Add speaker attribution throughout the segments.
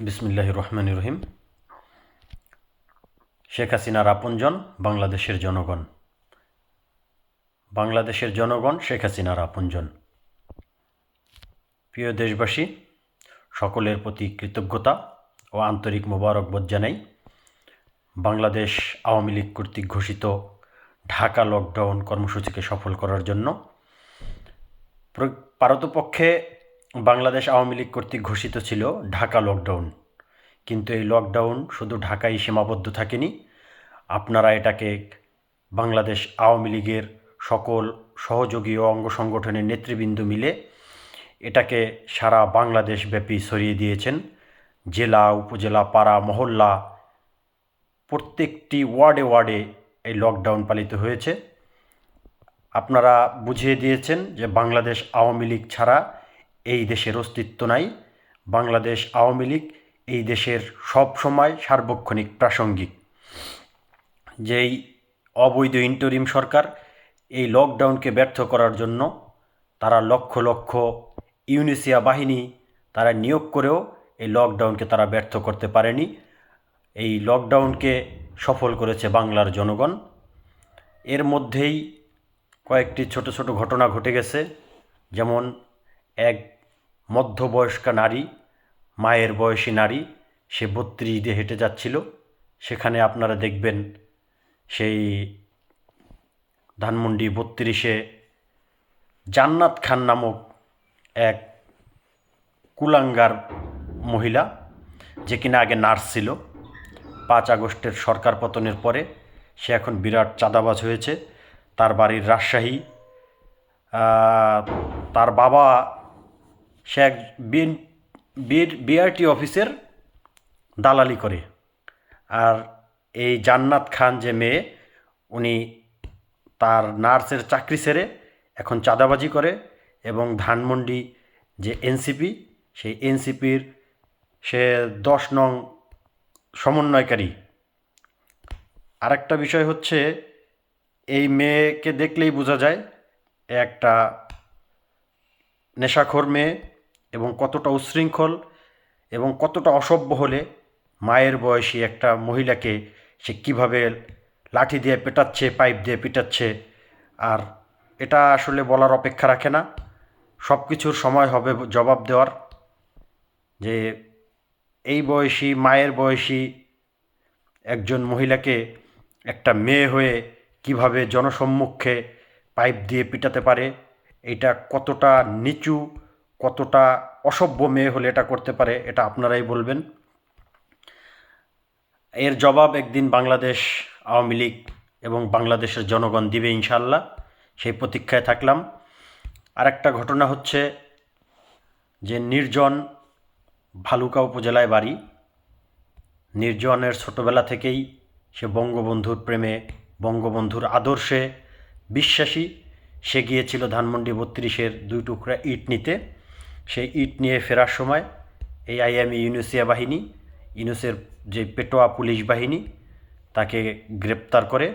Speaker 1: বিসমিল্লাহ রহমান রহিম। শেখ হাসিনার আপনজন, বাংলাদেশের জনগণ। বাংলাদেশের জনগণ, শেখ হাসিনার আপনজন। প্রিয় দেশবাসী, সকলের প্রতি কৃতজ্ঞতা ও আন্তরিক মোবারকবাদ জানাই। বাংলাদেশ আওয়ামী লীগ কর্তৃক ঘোষিত ঢাকা লকডাউন কর্মসূচিকে সফল করার জন্য। প্র- পারতপক্ষে বাংলাদেশ আওয়ামী লীগ কর্তৃক ঘোষিত ছিল ঢাকা লকডাউন কিন্তু এই লকডাউন শুধু ঢাকায় সীমাবদ্ধ থাকেনি। আপনারা এটাকে বাংলাদেশ আওয়ামী লীগের সকল সহযোগী ও অঙ্গ সংগঠনের নেতৃবৃন্দ মিলে এটাকে সারা বাংলাদেশ ব্যাপী ছড়িয়ে দিয়েছেন। জেলা, উপজেলা, পাড়া, মহল্লা, প্রত্যেকটি ওয়ার্ডে ওয়ার্ডে এই লকডাউন পালিত হয়েছে। আপনারা বুঝিয়ে দিয়েছেন যে বাংলাদেশ আওয়ামী লীগ ছাড়া এই দেশের অস্তিত্ব নাই। বাংলাদেশ আওয়ামী লীগ এই দেশের সব সময় সার্বক্ষণিক প্রাসঙ্গিক। যেই অবৈধ ইন্টারিম সরকার এই লকডাউনকে ব্যর্থ করার জন্য তারা লক্ষ লক্ষ ইউনিসিয়া বাহিনী তারা নিয়োগ করেও এই লকডাউনকে তারা ব্যর্থ করতে পারেনি। এই লকডাউনকে সফল করেছে বাংলার জনগণ। এর মধ্যেই কয়েকটি ছোট ছোট ঘটনা ঘটে গেছে। যেমন এক মধ্যবয়স্কা নারী, মায়ের বয়সী নারী, সে বত্রিশ দিয়ে হেঁটে যাচ্ছিল। সেখানে আপনারা দেখবেন সেই ধানমন্ডি বত্রিশে জান্নাত খান নামক এক কুলাঙ্গার মহিলা, যে কিনা আগে নার্স ছিল। পাঁচ আগস্টের সরকার পতনের পরে সে এখন বিরাট চাঁদাবাজ হয়েছে। তার বাড়ির রাজশাহী। তার বাবা সে এক বিআরটি অফিসের দালালি করে। আর এই জান্নাত খান যে মেয়ে, উনি তার নার্সের চাকরি ছেড়ে এখন চাঁদাবাজি করে এবং ধানমন্ডি যে এনসিপি, সেই এনসিপির সে দশ নং সমন্বয়কারী। আরেকটা বিষয় হচ্ছে, এই মেয়েকে দেখলেই বোঝা যায় একটা নেশাখোর মেয়ে। এবং কতটা উচ্ছৃঙ্খল এবং কতটা অসভ্য হলে মায়ের বয়সী একটা মহিলাকে সে কীভাবে লাঠি দিয়ে পেটাচ্ছে, পাইপ দিয়ে পেটাচ্ছে, আর এটা আসলে বলার অপেক্ষা রাখে না। সব কিছুর সময় হবে জবাব দেওয়ার যে এই বয়সী, মায়ের বয়সী একজন মহিলাকে একটা মেয়ে হয়ে কীভাবে জনসম্মুখে পাইপ দিয়ে পিটাতে পারে, এটা কতটা নিচু কতটা অসভ্য মেয়ে হলে এটা করতে পারে, এটা আপনারাই বলবেন। এর জবাব একদিন বাংলাদেশ আওয়ামী লীগ এবং বাংলাদেশের জনগণ দিবে ইনশাল্লাহ সেই প্রতীক্ষায় থাকলাম। আরেকটা ঘটনা হচ্ছে যে নির্জন ভালুকা উপজেলায় বাড়ি। নির্জনের ছোটবেলা থেকেই সে বঙ্গবন্ধুর প্রেমে, বঙ্গবন্ধুর আদর্শে বিশ্বাসী। সে গিয়েছিল ধানমন্ডি বত্রিশের দুই টুকরা ইট নিতে। সেই ইট নিয়ে ফেরার সময় এই আইএমই ইউনুসিয়া বাহিনী, ইউনুসের যে পেটোয়া পুলিশ বাহিনী, তাকে গ্রেপ্তার করে।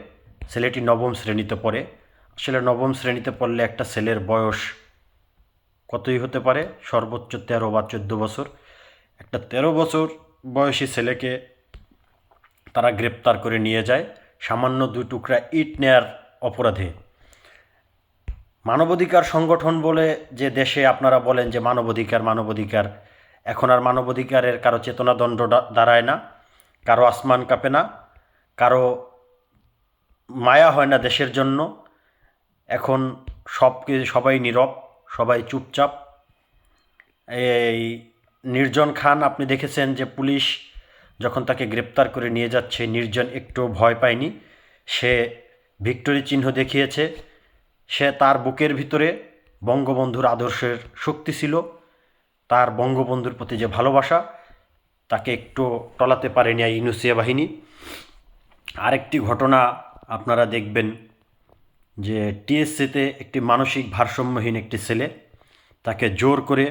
Speaker 1: ছেলেটি নবম শ্রেণীতে পড়ে। আসলে নবম শ্রেণীতে পড়লে একটা ছেলের বয়স কতই হতে পারে? সর্বোচ্চ তেরো বা চোদ্দ বছর। একটা তেরো বছর বয়সী ছেলেকে তারা গ্রেপ্তার করে নিয়ে যায়। সামান্য দুই টুকরা ইট নেয়ার অপরাধে। মানবাধিকার সংগঠন বলে যে দেশে আপনারা বলেন যে মানবাধিকার মানবাধিকার, এখন আর মানবাধিকারের কারও চেতনাদণ্ড দাঁড়ায় না, কারও আসমান কাঁপে না, কারও মায়া হয় না দেশের জন্য। এখন সব কি- সবাই নীরব, সবাই চুপচাপ। এই নির্জন খান, আপনি দেখেছেন যে পুলিশ যখন তাকে গ্রেপ্তার করে নিয়ে যাচ্ছে, নির্জন একটু ভয় পায়নি। সে ভিক্টোরি চিহ্ন দেখিয়েছে। সে তার বুকের ভিতরে বঙ্গবন্ধুর আদর্শের শক্তি ছিল, তার বঙ্গবন্ধুর প্রতি যে ভালোবাসা, তাকে একটু টলাতে পারেনি এই ইনুসিয়া বাহিনী। আরেকটি ঘটনা আপনারা দেখবেন যে টিএসসিতে একটি মানসিক ভারসাম্যহীন একটি ছেলে, তাকে জোর করে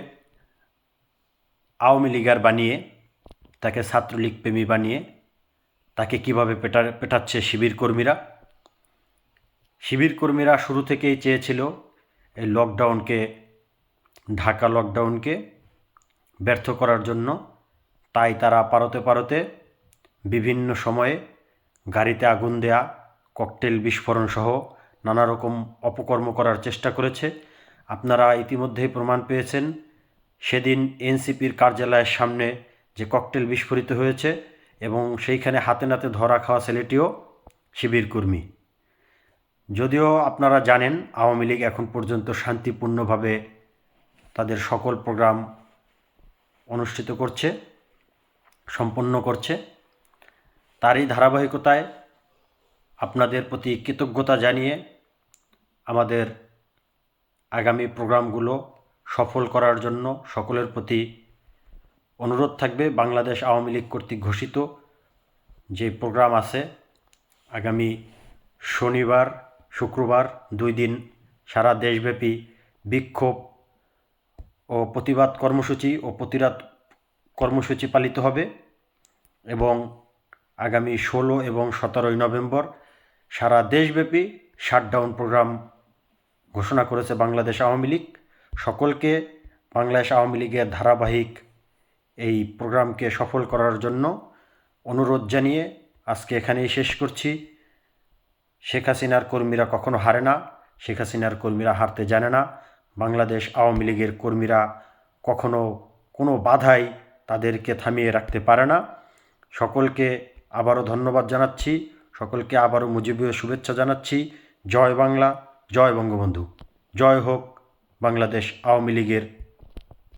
Speaker 1: আওয়ামী লীগার বানিয়ে, তাকে ছাত্রলীগ প্রেমী বানিয়ে, তাকে কীভাবে পেটা, পেটাচ্ছে শিবির কর্মীরা শিবির কর্মীরা শুরু থেকেই চেয়েছিল এই লকডাউনকে ঢাকা লকডাউনকে ব্যর্থ করার জন্য। তাই তারা পারতে পারতে বিভিন্ন সময়ে গাড়িতে আগুন দেয়া ককটেল বিস্ফোরণ সহ নানা রকম অপকর্ম করার চেষ্টা করেছে। আপনারা ইতিমধ্যেই প্রমাণ পেয়েছেন, সেদিন এনসিপির কার্যালয়ের সামনে যে ককটেল বিস্ফোরিত হয়েছে এবং সেইখানে হাতে নাতে ধরা খাওয়া ছেলেটিও শিবির কর্মী যদিও আপনারা জানেন, আওয়ামী লীগ এখন পর্যন্ত শান্তিপূর্ণভাবে তাদের সকল প্রোগ্রাম অনুষ্ঠিত করছে, সম্পন্ন করছে। তারই ধারাবাহিকতায় আপনাদের প্রতি কৃতজ্ঞতা জানিয়ে আমাদের আগামী প্রোগ্রামগুলো সফল করার জন্য সকলের প্রতি অনুরোধ থাকবে। বাংলাদেশ আওয়ামী লীগ কর্তৃক ঘোষিত যে প্রোগ্রাম আছে, আগামী শনিবার শুক্রবার দুই দিন সারা দেশব্যাপী বিক্ষোভ ও প্রতিবাদ কর্মসূচি ও প্রতিরাত কর্মসূচি পালিত হবে এবং আগামী ষোলো এবং সতেরোই নভেম্বর সারা দেশব্যাপী শাটডাউন প্রোগ্রাম ঘোষণা করেছে বাংলাদেশ আওয়ামী লীগ। সকলকে বাংলাদেশ আওয়ামী লীগের ধারাবাহিক এই প্রোগ্রামকে সফল করার জন্য অনুরোধ জানিয়ে আজকে এখানেই শেষ করছি। শেখ হাসিনার কর্মীরা কখনো হারে না, শেখ হাসিনার কর্মীরা হারতে জানে না। বাংলাদেশ আওয়ামী লীগের কর্মীরা কখনো কোনো বাধাই তাদেরকে থামিয়ে রাখতে পারে না। সকলকে আবারও ধন্যবাদ জানাচ্ছি, সকলকে আবারও মুজিবীয় শুভেচ্ছা জানাচ্ছি। জয় বাংলা, জয় বঙ্গবন্ধু। জয় হোক বাংলাদেশ আওয়ামী লীগের